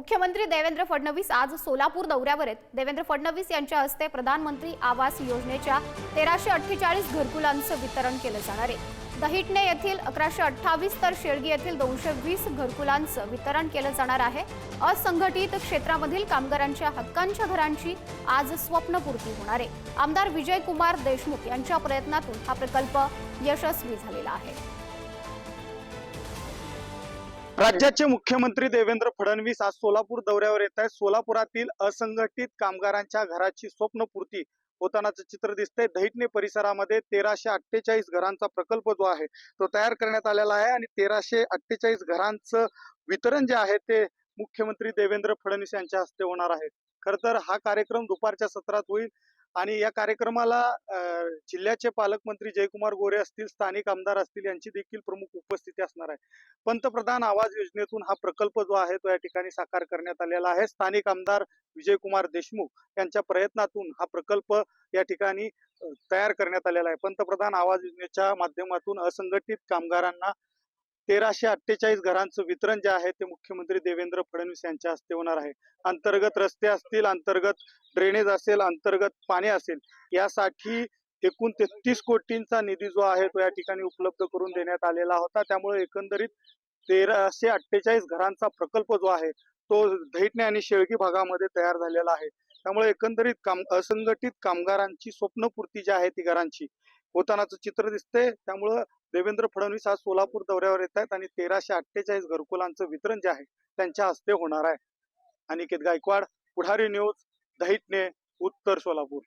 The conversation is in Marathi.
मुख्यमंत्री देवेंद्र फडणवीस आज सोलापूर दौऱ्यावर आहेत. देवेंद्र फडणवीस यांच्या हस्ते प्रधानमंत्री आवास योजनेच्या तेराशे अठ्ठेचाळीस घरकुलांचं वितरण केलं जाणार आहे. दहिटणे येथील अकराशे अठ्ठावीस तर शेळगी येथील दोनशे वीस घरकुलांचं वितरण केलं जाणार आहे. असंघटित क्षेत्रामधील कामगारांच्या हक्कांच्या घरांची आज स्वप्नपूर्ती होणार आहे. आमदार विजयकुमार देशमुख यांच्या प्रयत्नातून हा प्रकल्प यशस्वी झालेला आहे. राज्याचे मुख्यमंत्री देवेंद्र फडणवीस आज सोलापूर दौऱ्यावर येत आहेत. सोलापुरातील असंघटित कामगारांच्या घराची स्वप्नपूर्ती होतानाचं चित्र दिसतंय. दहिटणे परिसरामध्ये तेराशे अठ्ठेचाळीस घरांचा प्रकल्प जो आहे तो तयार करण्यात आलेला आहे आणि तेराशे अठ्ठेचाळीस घरांचं वितरण जे आहे ते मुख्यमंत्री देवेंद्र फडणवीस यांच्या हस्ते होणार आहे. खर तर हा कार्यक्रम दुपारच्या सत्रात होईल. आणि या कार्यक्रमाला जिल्ह्याचे पालकमंत्री जयकुमार गोरे असतील स्थानिक आमदार असतील यांची देखील प्रमुख उपस्थिती असणार आहे. पंतप्रधान आवाज योजनेतून हा प्रकल्प जो आहे तो या ठिकाणी साकार करण्यात आलेला आहे. स्थानिक आमदार विजयकुमार देशमुख यांच्या प्रयत्नातून हा प्रकल्प या ठिकाणी तयार करण्यात आलेला आहे. पंतप्रधान आवाज योजनेच्या माध्यमातून असंघटित कामगारांना तेराशे अठ्ठेचाळीस घरांचं वितरण जे आहे ते मुख्यमंत्री देवेंद्र फडणवीस यांच्या हस्ते होणार आहे. अंतर्गत रस्ते असतील अंतर्गत ड्रेनेज असेल अंतर्गत पाणी असेल यासाठी एकूण तेहतीस कोटींचा निधी जो आहे तो या ठिकाणी उपलब्ध करून देण्यात आलेला होता. त्यामुळे एकंदरीत तेराशे अठ्ठेचाळीस घरांचा प्रकल्प जो आहे तो धैटणे आणि शेळगी भागामध्ये तयार झालेला आहे. त्यामुळे एकंदरीत काम असंघटित कामगारांची स्वप्नपूर्ती जी आहे ती घरांची होतानाचं चित्र दिसतंय. त्यामुळं देवेंद्र फडणवीस आज सोलापूर दौऱ्यावर येत आहेत आणि तेराशे अठ्ठेचाळीस घरकुलांचं वितरण जे आहे त्यांच्या हस्ते होणार आहे. अनिकेत गायकवाड पुढारी न्यूज दहिटणे उत्तर सोलापूर.